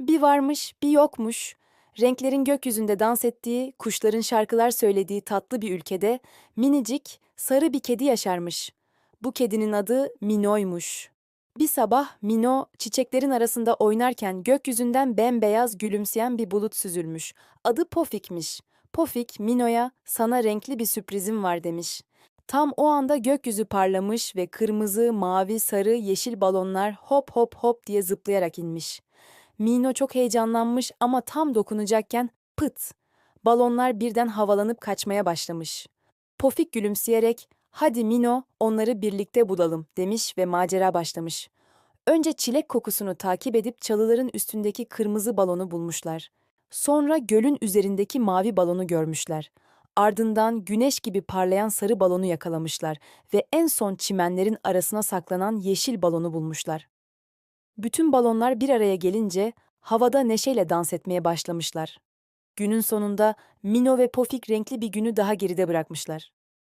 Bir varmış, bir yokmuş. Renklerin gökyüzünde dans ettiği, kuşların şarkılar söylediği tatlı bir ülkede minicik, sarı bir kedi yaşarmış. Bu kedinin adı Mino'ymuş. Bir sabah Mino çiçeklerin arasında oynarken gökyüzünden bembeyaz gülümseyen bir bulut süzülmüş. Adı Pofik'miş. Pofik Mino'ya sana renkli bir sürprizim var demiş. Tam o anda gökyüzü parlamış ve kırmızı, mavi, sarı, yeşil balonlar hop hop hop diye zıplayarak inmiş. Mino çok heyecanlanmış ama tam dokunacakken pıt! Balonlar birden havalanıp kaçmaya başlamış. Pofik gülümseyerek hadi Mino onları birlikte bulalım demiş ve macera başlamış. Önce çilek kokusunu takip edip çalıların üstündeki kırmızı balonu bulmuşlar. Sonra gölün üzerindeki mavi balonu görmüşler. Ardından güneş gibi parlayan sarı balonu yakalamışlar ve en son çimenlerin arasına saklanan yeşil balonu bulmuşlar. Bütün balonlar bir araya gelince havada neşeyle dans etmeye başlamışlar. Günün sonunda Mino ve Pofik renkli bir günü daha geride bırakmışlar.